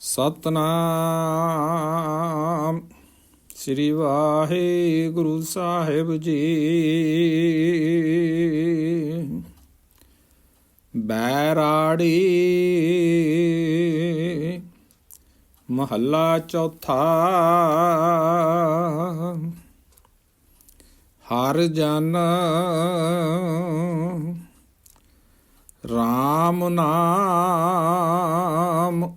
ਸਤਨਾਮ। ਸ੍ਰੀ ਵਾਹਿਗੁਰੂ ਸਾਹਿਬ ਜੀ। ਬੈਰਾੜੀ ਮਹੱਲਾ ਚੌਥਾ। ਹਰ ਜਨ RAM ਨਾਮ।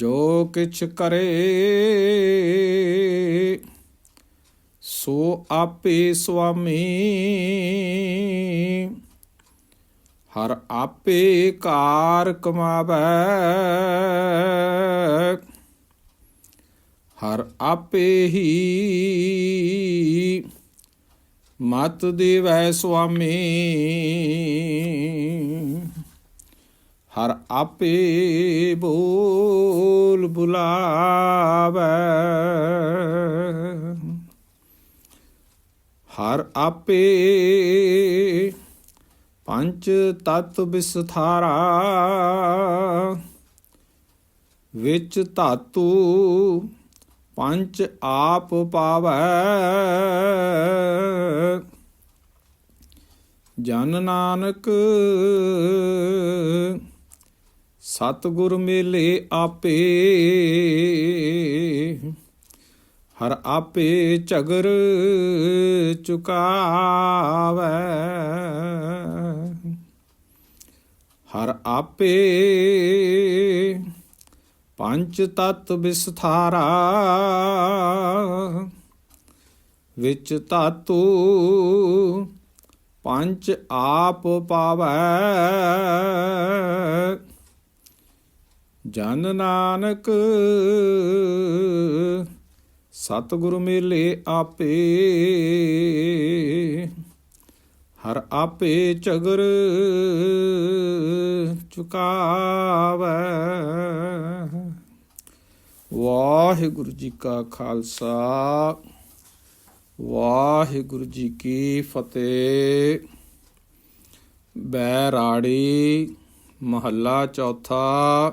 ਜੋ ਕਿਛ ਕਰੇ, ਸੋ ਆਪੇ ਸੁਆਮੀ। ਹਰ ਆਪੇ ਕਾਰ ਕਮਾਵੇ। ਹਰ ਆਪੇ ਹੀ ਮਤ ਦੇਵੈ ਸੁਆਮੀ। ਹਰ ਆਪੇ ਬੋਲ ਬੁਲਾਵੇ। ਹਰ ਆਪੇ ਪੰਚ ਤਤ ਵਿਸਥਾਰਾ ਵਿੱਚ ਧਾਤੂ ਪੰਚ ਆਪ ਪਾਵੈ। ਜਨ ਨਾਨਕ ਸਤਿਗੁਰ ਮੇਲੇ ਆਪੇ। ਹਰ ਆਪੇ ਝਗਰ ਚੁਕਾਵੈ। ਹਰ ਆਪੇ ਪੰਚ ਤਤ ਵਿਸਥਾਰਾ। ਵਿੱਚ ਧਾਤੂ ਪੰਚ ਆਪ ਪਾਵੈ। ਜਨ ਨਾਨਕ, ਸਤਿਗੁਰ ਮੇਲੇ ਆਪੇ। ਹਰ ਆਪੇ ਝਗਰ ਚੁਕਾਵੈ ਵਾਹਿਗੁਰੂ ਜੀ ਕਾ ਖਾਲਸਾ, ਵਾਹਿਗੁਰੂ ਜੀ ਕੀ ਫਤਿਹ। ਬੈਰਾੜੀ, ਮਹੱਲਾ ਚੌਥਾ